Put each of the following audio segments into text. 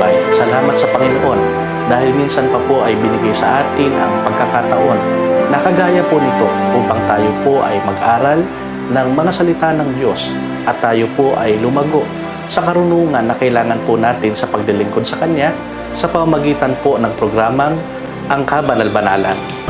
At salamat sa Panginoon dahil minsan pa po ay binigay sa atin ang pagkakataon na kagaya po nito upang tayo po ay mag-aral ng mga salita ng Diyos at tayo po ay lumago sa karunungan na kailangan po natin sa pagdilingkod sa Kanya sa pamamagitan po ng programang Ang Kabanal-Banalan.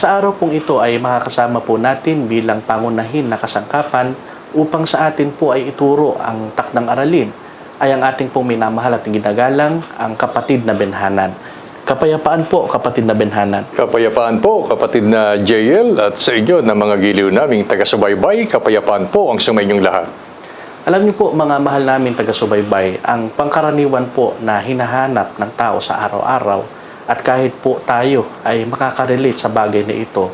At sa araw pong ito ay makakasama po natin bilang pangunahin na kasangkapan upang sa atin po ay ituro ang takdang aralin ay ang ating pong minamahal at ginagalang ang kapatid na benhanan. Kapayapaan po, kapatid na benhanan. Kapayapaan po, kapatid na JL at sa inyo na mga giliw naming taga-subaybay, kapayapaan po ang sumayinyong lahat. Alam niyo po mga mahal namin taga-subaybay, ang pangkaraniwan po na hinahanap ng tao sa araw-araw at kahit po tayo ay makakarelate sa bagay na ito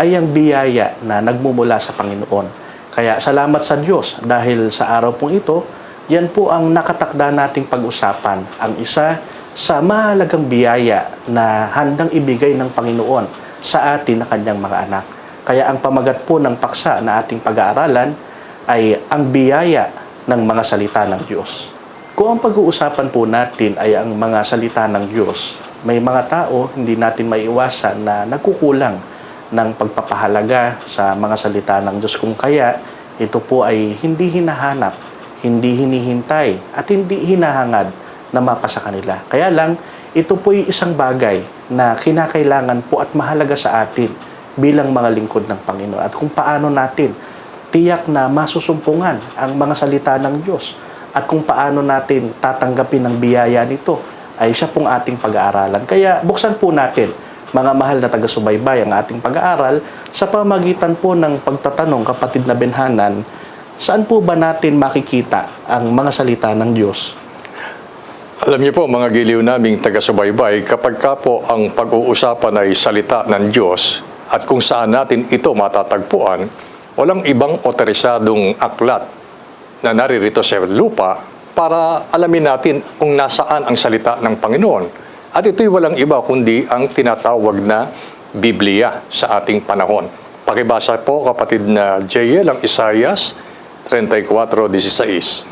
ay ang biyaya na nagmumula sa Panginoon. Kaya salamat sa Diyos dahil sa araw pong ito, yan po ang nakatakda nating pag-usapan. Ang isa sa mahalagang biyaya na handang ibigay ng Panginoon sa atin na kanyang mga anak. Kaya ang pamagat po ng paksa na ating pag-aaralan ay ang biyaya ng mga salita ng Diyos. Kung ang pag-uusapan po natin ay ang mga salita ng Diyos, may mga tao hindi natin maiwasan na nagkukulang ng pagpapahalaga sa mga salita ng Diyos. Kung kaya, ito po ay hindi hinahanap, hindi hinihintay, at hindi hinahangad na mapasa kanila. Kaya lang, ito po ay isang bagay na kinakailangan po at mahalaga sa atin bilang mga lingkod ng Panginoon. At kung paano natin tiyak na masusumpungan ang mga salita ng Diyos at kung paano natin tatanggapin ang biyaya nito ay siya pong ating pag-aaralan. Kaya buksan po natin, mga mahal na taga-subaybay, ang ating pag-aaral sa pamagitan po ng pagtatanong kapatid na benhanan, saan po ba natin makikita ang mga salita ng Diyos? Alam niyo po mga giliw naming taga-subaybay, kapag ka po ang pag-uusapan ay salita ng Diyos at kung saan natin ito matatagpuan, walang ibang otorisadong aklat na naririto sa lupa para alamin natin kung nasaan ang salita ng Panginoon. At ito'y walang iba kundi ang tinatawag na Biblia sa ating panahon. Pakibasa po kapatid na JL ang Isaias 34.16.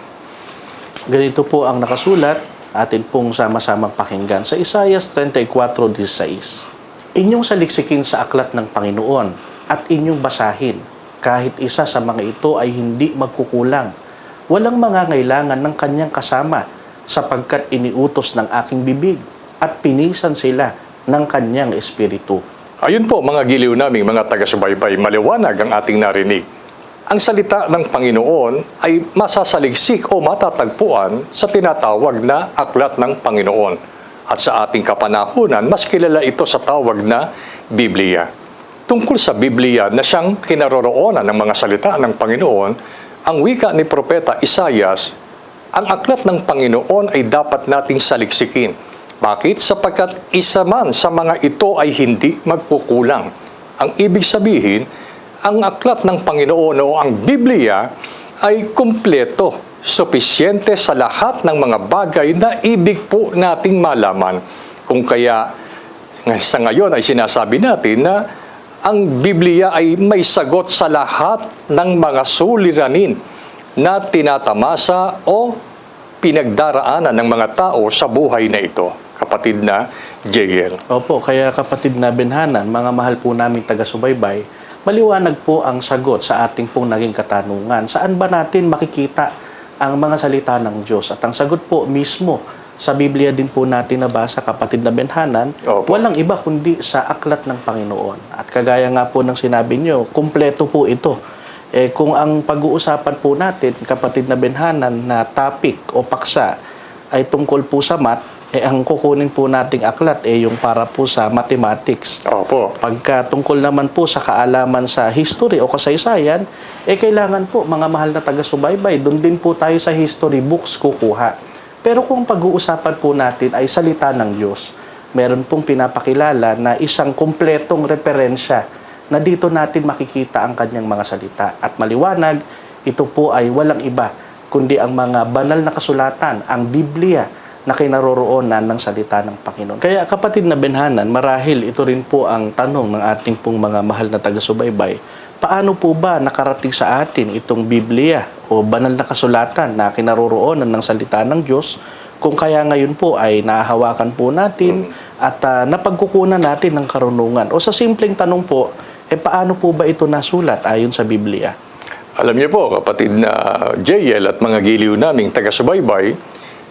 Ganito po ang nakasulat, atin pong sama-samang pakinggan sa Isaias 34.16. Inyong saliksikin sa aklat ng Panginoon at inyong basahin. Kahit isa sa mga ito ay hindi magkukulang. Walang mangangailangan ng kanyang kasama sapagkat iniutos ng aking bibig at pinisan sila ng kanyang espiritu. Ayun po mga giliw naming mga taga-subaybay, maliwanag ang ating narinig. Ang salita ng Panginoon ay masasaligsik o matatagpuan sa tinatawag na aklat ng Panginoon. At sa ating kapanahunan, mas kilala ito sa tawag na Biblia. Tungkol sa Biblia na siyang kinaroroonan ng mga salita ng Panginoon, ang wika ni Propeta Isayas, ang aklat ng Panginoon ay dapat nating saliksikin. Bakit? Sapagkat isa man sa mga ito ay hindi magkukulang. Ang ibig sabihin, ang aklat ng Panginoon o ang Biblia ay kumpleto, supisyente sa lahat ng mga bagay na ibig po nating malaman. Kung kaya sa ngayon ay sinasabi natin na ang Biblia ay may sagot sa lahat ng mga suliranin na tinatamasa o pinagdaraanan ng mga tao sa buhay na ito. kapatid na JL. Opo, kaya kapatid na Benhanan, mga mahal po namin taga-subaybay, maliwanag po ang sagot sa ating pong naging katanungan. Saan ba natin makikita ang mga salita ng Diyos? At ang sagot po mismo sa Biblia din po natin nabasa, kapatid na Benhanan, Opo. walang iba kundi sa aklat ng Panginoon. At kagaya nga po ng sinabi nyo, kumpleto po ito. Eh, kung ang pag-uusapan po natin, kapatid na Benhanan, na topic o paksa ay tungkol po sa math, eh, ang kukunin po nating aklat eh yung para po sa mathematics. Opo. Pagka tungkol naman po sa kaalaman sa history o kasaysayan, eh kailangan po mga mahal na taga-subaybay, doon din po tayo sa history books kukuha. Pero kung pag-uusapan po natin ay salita ng Diyos, meron pong pinapakilala na isang kumpletong referensya na dito natin makikita ang kanyang mga salita. At maliwanag, ito po ay walang iba kundi ang mga banal na kasulatan, ang Biblia na kinaroroonan ng salita ng Panginoon. Kaya kapatid na Benhanan, marahil ito rin po ang tanong ng ating pong mga mahal na taga-subaybay. Paano po ba nakarating sa atin itong Biblia o banal na kasulatan na kinaroroonan ng salita ng Diyos kung kaya ngayon po ay nahahawakan po natin at ah, napagkukunan natin ng karunungan? O sa simpleng tanong po, eh paano po ba ito nasulat ayon sa Biblia? Alam niyo po, kapatid na JL at mga giliw naming taga-subaybay,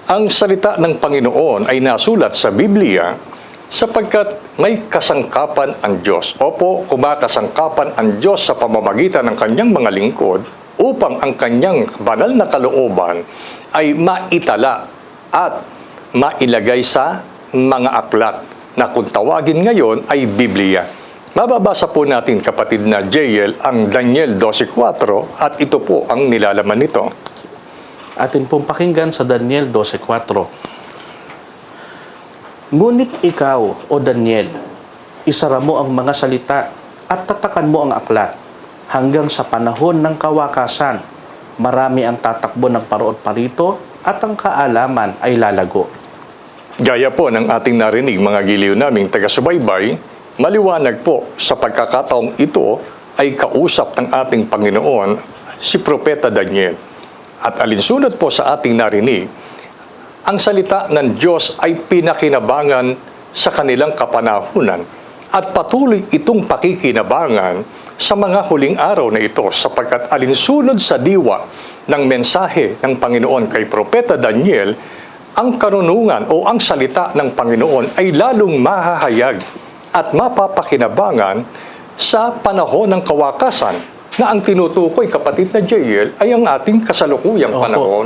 ang salita ng Panginoon ay nasulat sa Biblia sapagkat may kasangkapan ang Diyos. Opo, kumakasangkapan ang Diyos sa pamamagitan ng kanyang mga lingkod upang ang kanyang banal na kalooban ay maitala at mailagay sa mga aklat na kung tawagin ngayon ay Biblia. Mababasa po natin kapatid na JL ang Daniel 12.4 at ito po ang nilalaman nito. atin pong pakinggan sa Daniel 12.4. Ngunit ikaw, o Daniel, isara mo ang mga salita at tatakan mo ang aklat hanggang sa panahon ng kawakasan. Marami ang tatakbo ng paroon parito at ang kaalaman ay lalago. Gaya po ng ating narinig mga giliw naming taga-subaybay, maliwanag po sa pagkakataong ito ay kausap ng ating Panginoon si Propeta Daniel. At alinsunod po sa ating narinig, ang salita ng Diyos ay pinakinabangan sa kanilang kapanahunan at patuloy itong pakikinabangan sa mga huling araw na ito sapagkat alinsunod sa diwa ng mensahe ng Panginoon kay Propeta Daniel, ang karunungan o ang salita ng Panginoon ay lalong mahahayag at mapapakinabangan sa panahon ng kawakasan na ang tinutukoy kapatid na JL ay ang ating kasalukuyang Opo. panahon.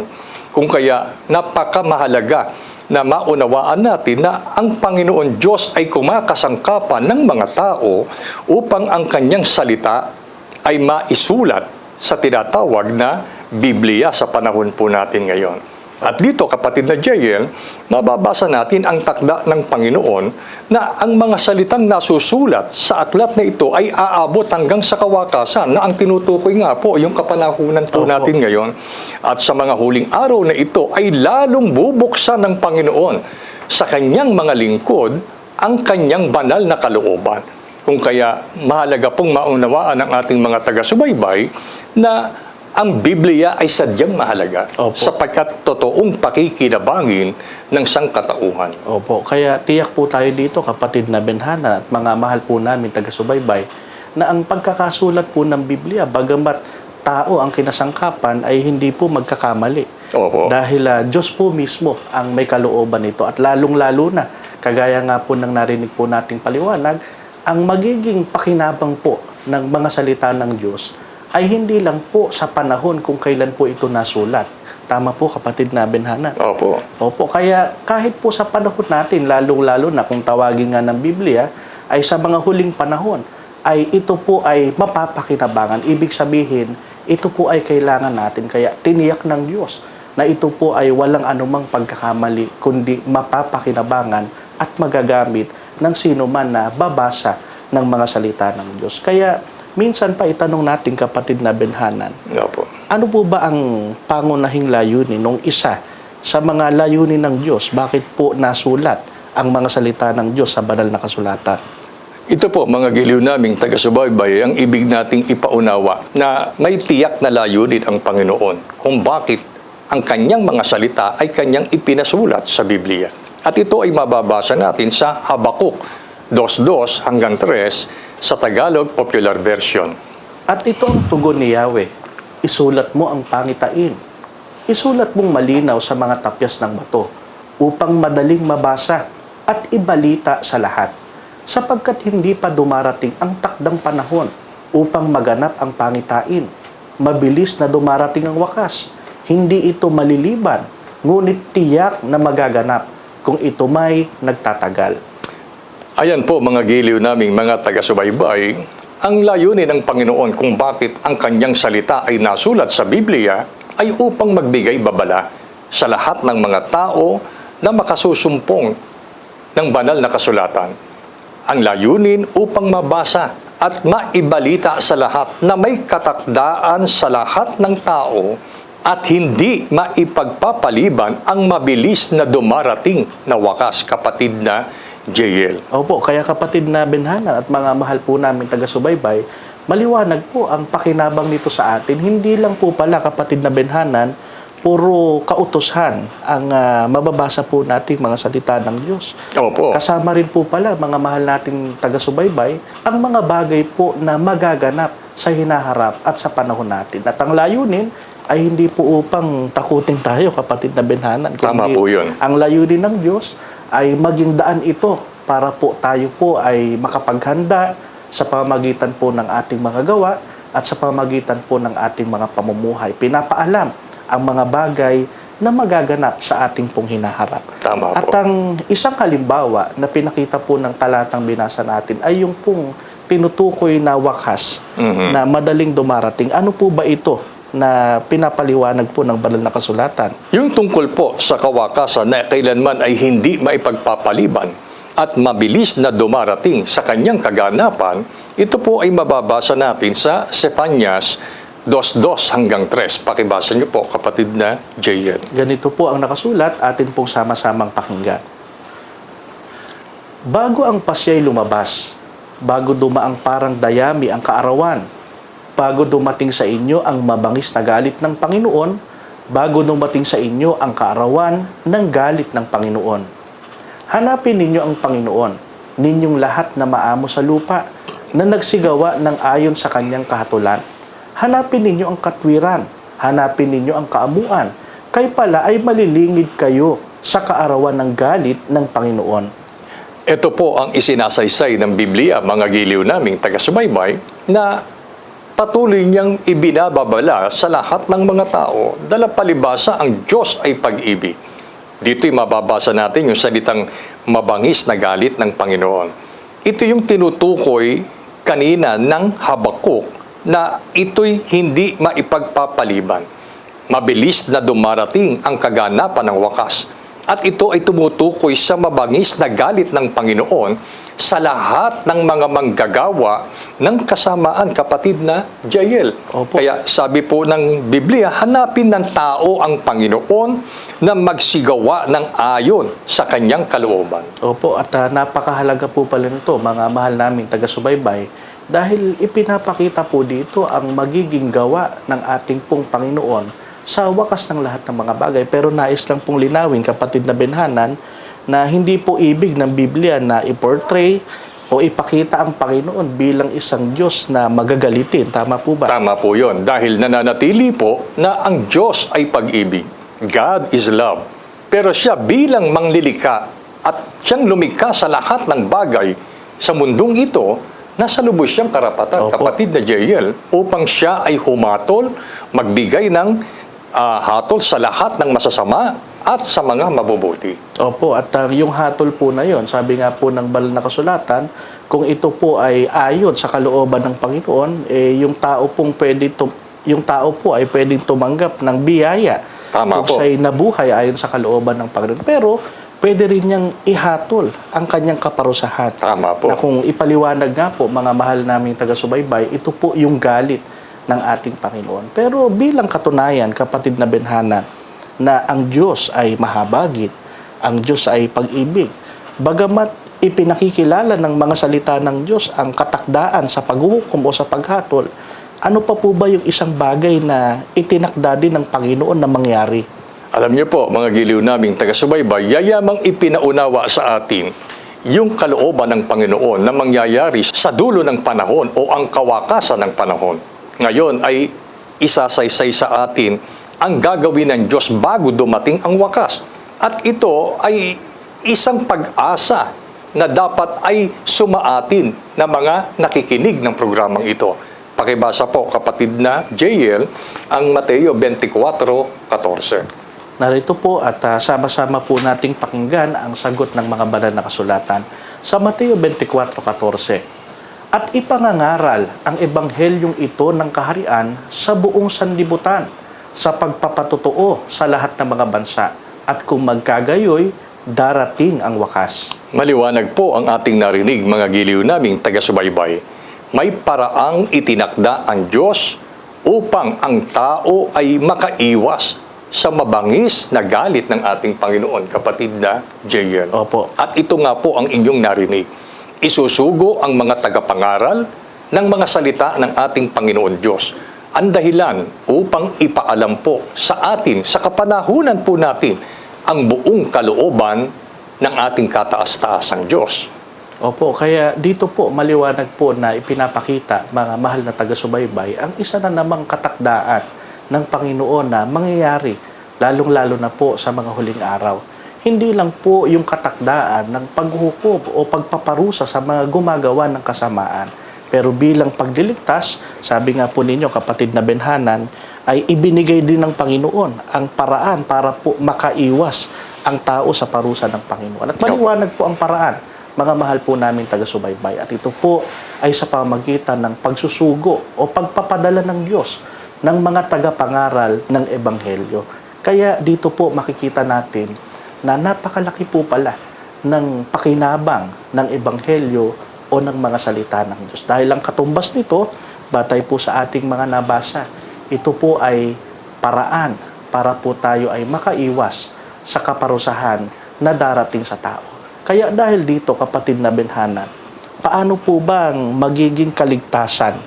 Kung kaya napakamahalaga na maunawaan natin na ang Panginoon Diyos ay kumakasangkapan ng mga tao upang ang kanyang salita ay maisulat sa tinatawag na Biblia sa panahon po natin ngayon. At dito, kapatid na JL, mababasa natin ang takda ng Panginoon na ang mga salitang nasusulat sa aklat na ito ay aabot hanggang sa kawakasan na ang tinutukoy nga po yung kapanahunan po Opo. natin ngayon. At sa mga huling araw na ito ay lalong bubuksan ng Panginoon sa kanyang mga lingkod ang kanyang banal na kalooban. Kung kaya mahalaga pong maunawaan ng ating mga taga-subaybay na ang Biblia ay sadyang mahalaga Opo. sapagkat totoong pakikinabangin ng sangkatauhan. Opo, kaya tiyak po tayo dito kapatid na Benhana at mga mahal po namin taga-subaybay na ang pagkakasulat po ng Biblia, bagamat tao ang kinasangkapan ay hindi po magkakamali. Opo. Dahil ah, Diyos po mismo ang may kalooban nito at lalong-lalo na, kagaya nga po ng narinig po nating paliwanag, ang magiging pakinabang po ng mga salita ng Diyos ay hindi lang po sa panahon kung kailan po ito nasulat. Tama po kapatid na Benhana. Opo. Opo, kaya kahit po sa panahon natin, lalong-lalo na kung tawagin nga ng Biblia, ay sa mga huling panahon, ay ito po ay mapapakinabangan. Ibig sabihin, ito po ay kailangan natin. Kaya tiniyak ng Diyos na ito po ay walang anumang pagkakamali, kundi mapapakinabangan at magagamit ng sino man na babasa ng mga salita ng Diyos. Kaya minsan pa itanong natin kapatid na Benhanan, Opo. ano po ba ang pangunahing layunin nung isa sa mga layunin ng Diyos? Bakit po nasulat ang mga salita ng Diyos sa banal na kasulatan? Ito po, mga giliw naming taga-subaybay, ang ibig nating ipaunawa na may tiyak na layunin ang Panginoon kung bakit ang kanyang mga salita ay kanyang ipinasulat sa Biblia. At ito ay mababasa natin sa Habakuk 2.2 hanggang 3 sa Tagalog Popular Version. At ito ang tugon ni Yahweh. Isulat mo ang pangitain. Isulat mong malinaw sa mga tapyas ng bato upang madaling mabasa at ibalita sa lahat. Sapagkat hindi pa dumarating ang takdang panahon upang maganap ang pangitain. Mabilis na dumarating ang wakas. Hindi ito maliliban, ngunit tiyak na magaganap kung ito may nagtatagal. Ayan po mga giliw naming mga taga-subaybay, ang layunin ng Panginoon kung bakit ang kanyang salita ay nasulat sa Biblia ay upang magbigay babala sa lahat ng mga tao na makasusumpong ng banal na kasulatan. Ang layunin upang mabasa at maibalita sa lahat na may katakdaan sa lahat ng tao at hindi maipagpapaliban ang mabilis na dumarating na wakas kapatid na JL. Opo, kaya kapatid na Benhanan at mga mahal po namin taga-subaybay, maliwanag po ang pakinabang nito sa atin. Hindi lang po pala kapatid na Benhanan, puro kautusan ang ah, mababasa po nating mga salita ng Diyos. Opo. Kasama rin po pala mga mahal nating taga-subaybay ang mga bagay po na magaganap sa hinaharap at sa panahon natin. At ang layunin ay hindi po upang takutin tayo kapatid na Benhanan. Tama po yun. Ang layunin ng Diyos ay maging daan ito para po tayo po ay makapaghanda sa pamamagitan po ng ating mga gawa at sa pamamagitan po ng ating mga pamumuhay. Pinapaalam ang mga bagay na magaganap sa ating pong hinaharap. Tama At po. ang isang halimbawa na pinakita po ng talatang binasa natin ay yung pong tinutukoy na wakas Mhm. na madaling dumarating. Ano po ba ito na pinapaliwanag po ng banal na kasulatan? Yung tungkol po sa kawakasan na kailanman ay hindi maipagpapaliban at mabilis na dumarating sa kanyang kaganapan, ito po ay mababasa natin sa Sepanyas 2.2 hanggang 3. Pakibasa niyo po, kapatid na JL. Ganito po ang nakasulat, atin pong sama-samang pakinggan. Bago ang pasyay lumabas, bago dumaang parang dayami ang kaarawan, bago dumating sa inyo ang mabangis na galit ng Panginoon, bago dumating sa inyo ang kaarawan ng galit ng Panginoon. Hanapin ninyo ang Panginoon, ninyong lahat na maamo sa lupa, na nagsigawa ng ayon sa kanyang kahatulan. Hanapin ninyo ang katwiran, hanapin ninyo ang kaamuan, kay pala ay malilingid kayo sa kaarawan ng galit ng Panginoon. Ito po ang isinasaysay ng Biblia, mga giliw naming taga-subaybay, na patuloy niyang ibinababala sa lahat ng mga tao dala palibasa ang Diyos ay pag-ibig. Dito'y mababasa natin yung salitang mabangis na galit ng Panginoon. Ito yung tinutukoy kanina ng Habakuk na ito'y hindi maipagpapaliban. Mabilis na dumarating ang kaganapan ng wakas. At ito ay tumutukoy sa mabangis na galit ng Panginoon sa lahat ng mga manggagawa ng kasamaan kapatid na Jael. Opo. Kaya sabi po ng Biblia, hanapin ng tao ang Panginoon na magsigawa ng ayon sa kanyang kalooban. Opo, at ah, napakahalaga po pala nito, mga mahal naming taga-subaybay, dahil ipinapakita po dito ang magiging gawa ng ating pong Panginoon sa wakas ng lahat ng mga bagay. Pero nais lang pong linawin, kapatid na Benhanan, na hindi po ibig ng Biblia na i-portray o ipakita ang Panginoon bilang isang Diyos na magagalitin. Tama po ba? Tama po yon dahil nananatili po na ang Diyos ay pag-ibig. God is love. Pero siya bilang manglilika at siyang lumikha sa lahat ng bagay sa mundong ito, nasa lubos siyang karapatan, Opo. kapatid na JL, upang siya ay humatol, magbigay ng ah, hatol sa lahat ng masasama at sa mga mabubuti. Opo, at uh, yung hatol po na yon, sabi nga po ng banal na kasulatan, kung ito po ay ayon sa kalooban ng Panginoon, eh, yung tao pong pwede tum- yung tao po ay pwedeng tumanggap ng biyaya Tama kung po. siya'y nabuhay ayon sa kalooban ng Panginoon. Pero pwede rin niyang ihatol ang kanyang kaparusahan. Tama po. Na kung ipaliwanag nga po, mga mahal naming taga-subaybay, ito po yung galit ng ating Panginoon. Pero bilang katunayan, kapatid na Benhanan, na ang Diyos ay mahabagit, ang Diyos ay pag-ibig. Bagamat ipinakikilala ng mga salita ng Diyos ang katakdaan sa paghuhukom o sa paghatol, ano pa po ba yung isang bagay na itinakda din ng Panginoon na mangyari? Alam niyo po, mga giliw naming taga-subaybay, yayamang ipinaunawa sa atin yung kalooban ng Panginoon na mangyayari sa dulo ng panahon o ang kawakasan ng panahon. Ngayon ay isasaysay sa atin ang gagawin ng Diyos bago dumating ang wakas. At ito ay isang pag-asa na dapat ay sumaatin na mga nakikinig ng programang ito. Pakibasa po, kapatid na JL, ang Mateo 24.14. Narito po at ah, sama-sama po nating pakinggan ang sagot ng mga banal na kasulatan sa Mateo 24.14. At ipangangaral ang ebanghelyong ito ng kaharian sa buong sanlibutan sa pagpapatotoo sa lahat ng mga bansa. At kung magkagayoy, darating ang wakas. Maliwanag po ang ating narinig mga giliw naming taga-subaybay. May paraang itinakda ang Diyos upang ang tao ay makaiwas sa mabangis na galit ng ating Panginoon, kapatid na JL. Opo. At ito nga po ang inyong narinig. Isusugo ang mga tagapangaral ng mga salita ng ating Panginoon Diyos. Ang dahilan upang ipaalam po sa atin, sa kapanahunan po natin, ang buong kalooban ng ating kataas-taasang Diyos. Opo, kaya dito po maliwanag po na ipinapakita mga mahal na taga-subaybay ang isa na namang katakdaan ng Panginoon na mangyayari lalong-lalo na po sa mga huling araw. Hindi lang po yung katakdaan ng paghuhukom o pagpaparusa sa mga gumagawa ng kasamaan. Pero bilang pagliligtas, sabi nga po ninyo kapatid na Benhanan, ay ibinigay din ng Panginoon ang paraan para po makaiwas ang tao sa parusa ng Panginoon. At maliwanag po ang paraan mga mahal po namin taga-subaybay. At ito po ay sa pamagitan ng pagsusugo o pagpapadala ng Diyos ng mga tagapangaral ng Ebanghelyo. Kaya dito po makikita natin na napakalaki po pala ng pakinabang ng Ebanghelyo o ng mga salita ng Diyos. Dahil ang katumbas nito, batay po sa ating mga nabasa, ito po ay paraan para po tayo ay makaiwas sa kaparusahan na darating sa tao. Kaya dahil dito, kapatid na Benhanan, paano po bang magiging kaligtasan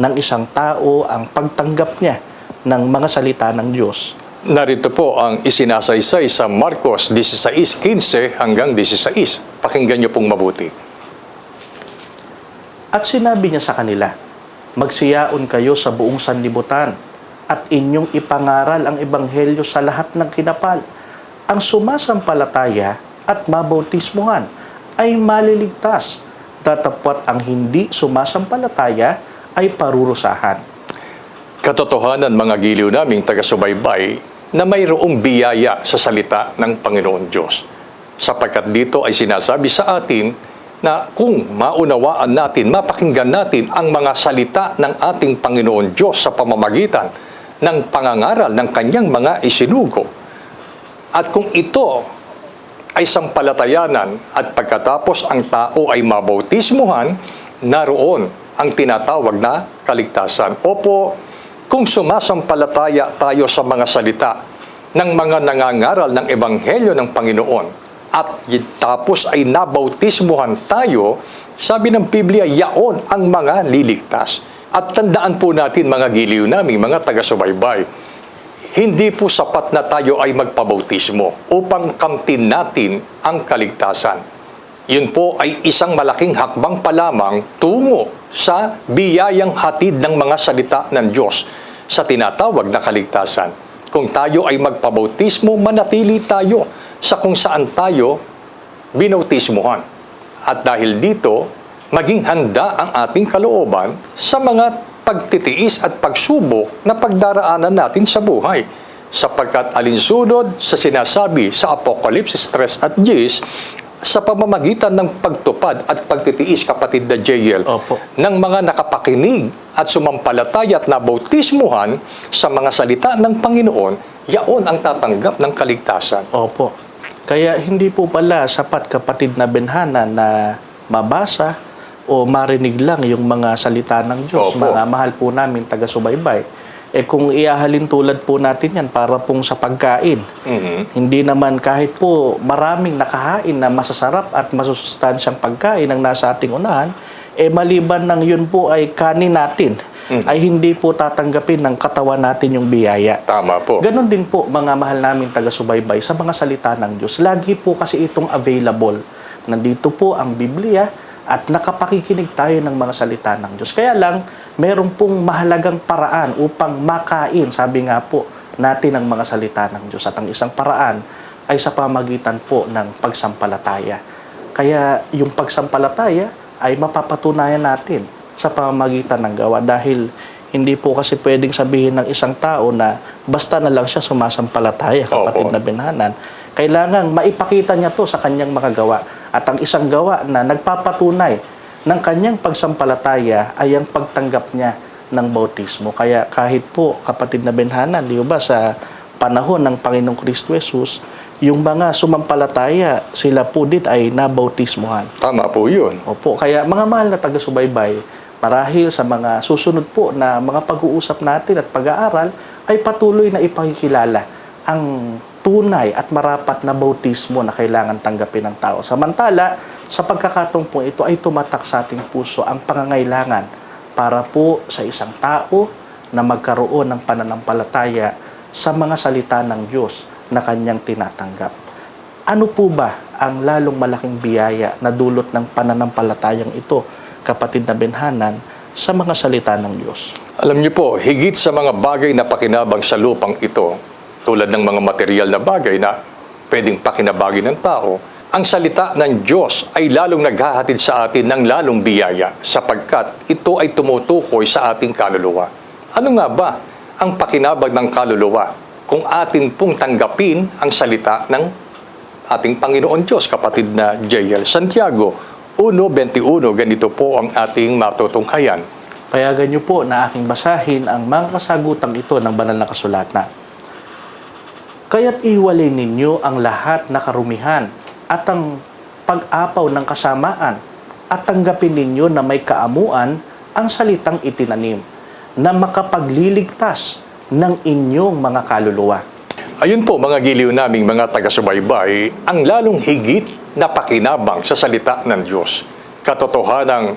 ng isang tao ang pagtanggap niya ng mga salita ng Diyos? Narito po ang isinasaysay sa Marcos 16.15 hanggang 16. Pakinggan niyo pong mabuti. At sinabi niya sa kanila, Magsiyaon kayo sa buong sanlibutan at inyong ipangaral ang ebanghelyo sa lahat ng kinapal. Ang sumasampalataya at mabautismuhan ay maliligtas. Datapwat ang hindi sumasampalataya ay parurusahan. Katotohanan mga giliw naming taga-subaybay na mayroong biyaya sa salita ng Panginoon Diyos. Sapagkat dito ay sinasabi sa atin na kung maunawaan natin, mapakinggan natin ang mga salita ng ating Panginoon Diyos sa pamamagitan ng pangangaral ng kanyang mga isinugo. At kung ito ay sampalatayanan at pagkatapos ang tao ay mabautismuhan, naroon ang tinatawag na kaligtasan. Opo, kung sumasampalataya tayo sa mga salita ng mga nangangaral ng Ebanghelyo ng Panginoon at tapos ay nabautismuhan tayo, sabi ng Biblia, yaon ang mga liligtas. At tandaan po natin mga giliw namin, mga taga-subaybay, hindi po sapat na tayo ay magpabautismo upang kamtin natin ang kaligtasan. Yun po ay isang malaking hakbang pa lamang tungo sa biyayang hatid ng mga salita ng Diyos sa tinatawag na kaligtasan. Kung tayo ay magpabautismo, manatili tayo sa kung saan tayo binautismuhan. At dahil dito, maging handa ang ating kalooban sa mga pagtitiis at pagsubok na pagdaraanan natin sa buhay. Sapagkat alinsunod sa sinasabi sa Apocalypse, Stress at Gis, sa pamamagitan ng pagtupad at pagtitiis, kapatid na JL, Opo. ng mga nakapakinig at sumampalataya at nabautismuhan sa mga salita ng Panginoon, yaon ang tatanggap ng kaligtasan. Opo. Kaya hindi po pala sapat kapatid na benhana na mabasa o marinig lang yung mga salita ng Diyos. Opo. Mga mahal po namin taga-subaybay. Eh kung iahalin tulad po natin yan para pong sa pagkain. Mhm. Hindi naman kahit po maraming nakahain na masasarap at masusustansyang pagkain ang nasa ating unahan, eh maliban ng yun po ay kanin natin, ay hindi po tatanggapin ng katawan natin yung biyaya. Tama po. Ganon din po mga mahal namin taga-subaybay sa mga salita ng Diyos. Lagi po kasi itong available. Nandito po ang Biblia at nakapakikinig tayo ng mga salita ng Diyos. Kaya lang, meron pong mahalagang paraan upang makain, sabi nga po, natin ang mga salita ng Diyos. At ang isang paraan ay sa pamagitan po ng pagsampalataya. Kaya yung pagsampalataya ay mapapatunayan natin sa pamamagitan ng gawa dahil hindi po kasi pwedeng sabihin ng isang tao na basta na lang siya sumasampalataya, kapatid Opo. na binhanan. Kailangan maipakita niya to sa kanyang mga gawa. At ang isang gawa na nagpapatunay ng kanyang pagsampalataya ay ang pagtanggap niya ng bautismo. Kaya kahit po, kapatid na binhanan, di ba sa panahon ng Panginoong Kristo Jesus, yung mga sumampalataya, sila po din ay nabautismohan. Tama po yun. Opo, kaya mga mahal na taga-subaybay, marahil sa mga susunod po na mga pag-uusap natin at pag-aaral, ay patuloy na ipakikilala ang tunay at marapat na bautismo na kailangan tanggapin ng tao. Samantala, sa pagkakataong po ito ay tumatak sa ating puso ang pangangailangan para po sa isang tao na magkaroon ng pananampalataya sa mga salita ng Diyos na kanyang tinatanggap. Ano po ba ang lalong malaking biyaya na dulot ng pananampalatayang ito, kapatid na benhanan, sa mga salita ng Diyos? Alam niyo po, higit sa mga bagay na pakinabang sa lupang ito, tulad ng mga material na bagay na pwedeng pakinabagin ng tao, ang salita ng Diyos ay lalong naghahatid sa atin ng lalong biyaya sapagkat ito ay tumutukoy sa ating kaluluwa. Ano nga ba ang pakinabag ng kaluluwa kung atin pong tanggapin ang salita ng ating Panginoon Diyos, kapatid na J.L. Santiago 1.21, ganito po ang ating matutunghayan. Payagan niyo po na aking basahin ang mga kasagutang ito ng banal na kasulatan. Kaya't iwalay ninyo ang lahat na karumihan at ang pag-apaw ng kasamaan at tanggapin ninyo na may kaamuan ang salitang itinanim na makapagliligtas ng inyong mga kaluluwa. Ayun po mga giliw naming mga taga-subaybay, ang lalong higit na pakinabang sa salita ng Diyos. Katotohanang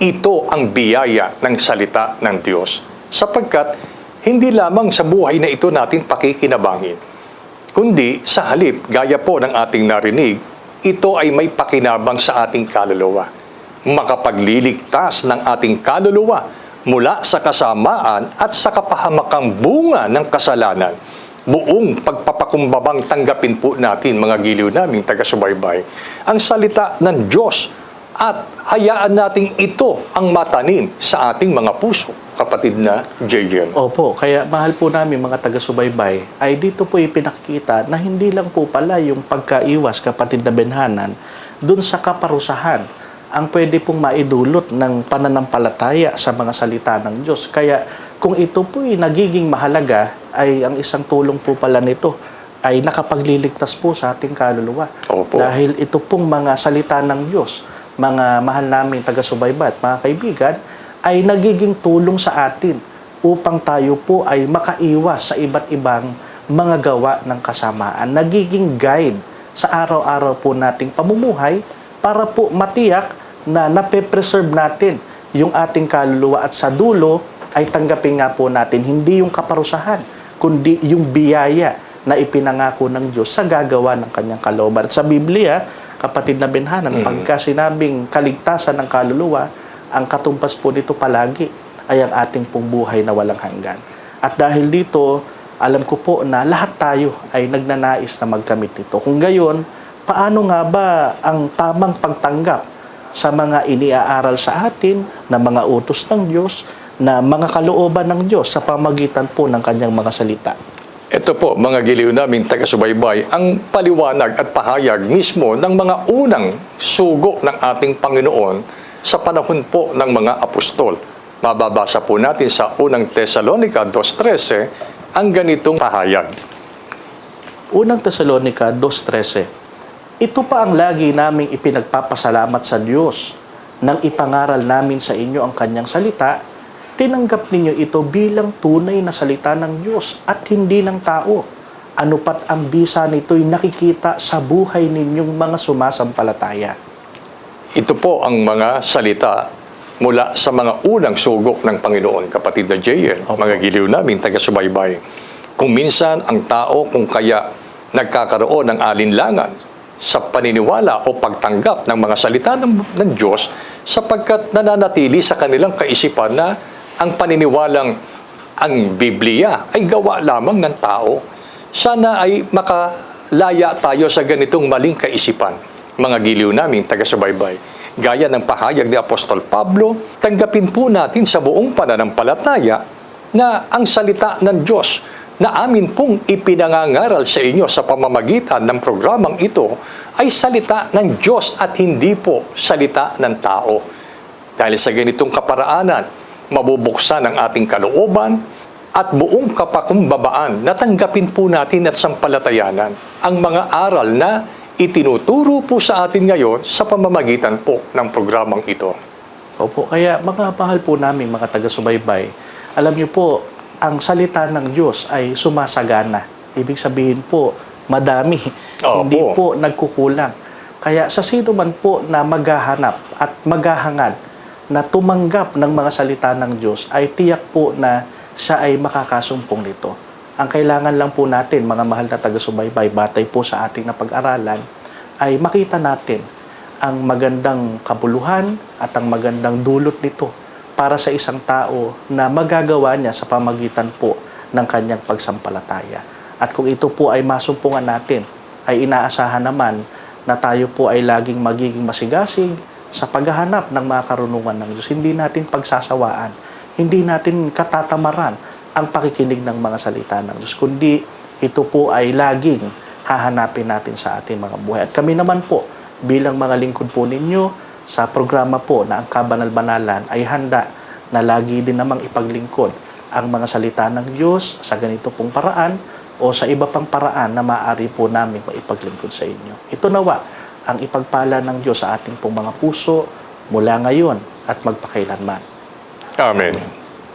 ito ang biyaya ng salita ng Diyos. Sapagkat hindi lamang sa buhay na ito natin pakikinabangin, kundi sa halip, gaya po ng ating narinig, ito ay may pakinabang sa ating kaluluwa. Makapagliligtas ng ating kaluluwa mula sa kasamaan at sa kapahamakang bunga ng kasalanan. Buong pagpapakumbabang tanggapin po natin, mga giliw naming taga-subaybay, ang salita ng Diyos at hayaan nating ito ang matanim sa ating mga puso, kapatid na JN. Opo, kaya mahal po namin mga taga-subaybay ay dito po ipinakikita na hindi lang po pala yung pagkaiwas kapatid na benhanan dun sa kaparusahan ang pwede pong maidulot ng pananampalataya sa mga salita ng Diyos. Kaya kung ito po ay nagiging mahalaga ay ang isang tulong po pala nito ay nakapagliligtas po sa ating kaluluwa. Opo. Dahil ito pong mga salita ng Diyos, mga mahal namin taga-subaybay at mga kaibigan, ay nagiging tulong sa atin upang tayo po ay makaiwas sa iba't ibang mga gawa ng kasamaan. Nagiging guide sa araw-araw po nating pamumuhay para po matiyak na nape-preserve natin yung ating kaluluwa at sa dulo ay tanggapin nga po natin hindi yung kaparusahan, kundi yung biyaya na ipinangako ng Diyos sa gagawa ng kanyang kalooban. At sa Biblia, kapatid na binhanan, pagka sinabing kaligtasan ng kaluluwa, ang katumpas po nito palagi ay ang ating pong buhay na walang hanggan. At dahil dito, alam ko po na lahat tayo ay nagnanais na magkamit nito. Kung gayon, paano nga ba ang tamang pagtanggap sa mga iniaaral sa atin na mga utos ng Diyos, na mga kalooban ng Diyos sa pamagitan po ng kanyang mga salita? Ito po, mga giliw namin taga-subaybay, ang paliwanag at pahayag mismo ng mga unang sugo ng ating Panginoon sa panahon po ng mga apostol. Mababasa po natin sa unang Tesalonica 2.13 ang ganitong pahayag. Unang Tesalonica 2.13 Ito pa ang lagi naming ipinagpapasalamat sa Diyos nang ipangaral namin sa inyo ang kanyang salita, tinanggap ninyo ito bilang tunay na salita ng Diyos at hindi ng tao. Ano pat ang bisa nito'y nakikita sa buhay ninyong mga sumasampalataya. Ito po ang mga salita mula sa mga unang sugok ng Panginoon, kapatid na JL, Opo. mga giliw namin, taga-subaybay. Kung minsan ang tao kung kaya nagkakaroon ng alinlangan sa paniniwala o pagtanggap ng mga salita ng, ng Diyos sapagkat nananatili sa kanilang kaisipan na ang paniniwalang ang Biblia ay gawa lamang ng tao. Sana ay makalaya tayo sa ganitong maling kaisipan, mga giliw namin taga-subaybay. Gaya ng pahayag ni Apostol Pablo, tanggapin po natin sa buong pananampalataya na ang salita ng Diyos na amin pong ipinangangaral sa inyo sa pamamagitan ng programang ito ay salita ng Diyos at hindi po salita ng tao. Dahil sa ganitong kaparaanan, mabubuksan ang ating kalooban at buong kapakumbabaan na tanggapin po natin at sampalatayanan ang mga aral na itinuturo po sa atin ngayon sa pamamagitan po ng programang ito. Opo, kaya mga mahal po namin mga taga-subaybay, alam niyo po, ang salita ng Diyos ay sumasagana. Ibig sabihin po, madami. Opo. Hindi po nagkukulang. Kaya sa sino man po na maghahanap at maghahangad na tumanggap ng mga salita ng Diyos, ay tiyak po na siya ay makakasumpong nito. Ang kailangan lang po natin, mga mahal na taga-subaybay, batay po sa ating napag-aralan, ay makita natin ang magandang kabuluhan at ang magandang dulot nito para sa isang tao na magagawa niya sa pamagitan po ng kanyang pagsampalataya. At kung ito po ay masumpungan natin, ay inaasahan naman na tayo po ay laging magiging masigasig sa paghahanap ng mga karunungan ng Diyos. Hindi natin pagsasawaan, hindi natin katatamaran ang pakikinig ng mga salita ng Diyos, kundi ito po ay laging hahanapin natin sa ating mga buhay. At kami naman po, bilang mga lingkod po ninyo, sa programa po na ang kabanal-banalan ay handa na lagi din namang ipaglingkod ang mga salita ng Diyos sa ganito pong paraan o sa iba pang paraan na maaari po namin maipaglingkod sa inyo. Ito nawa ang ipagpala ng Diyos sa ating pong mga puso mula ngayon at magpakailanman. Amen.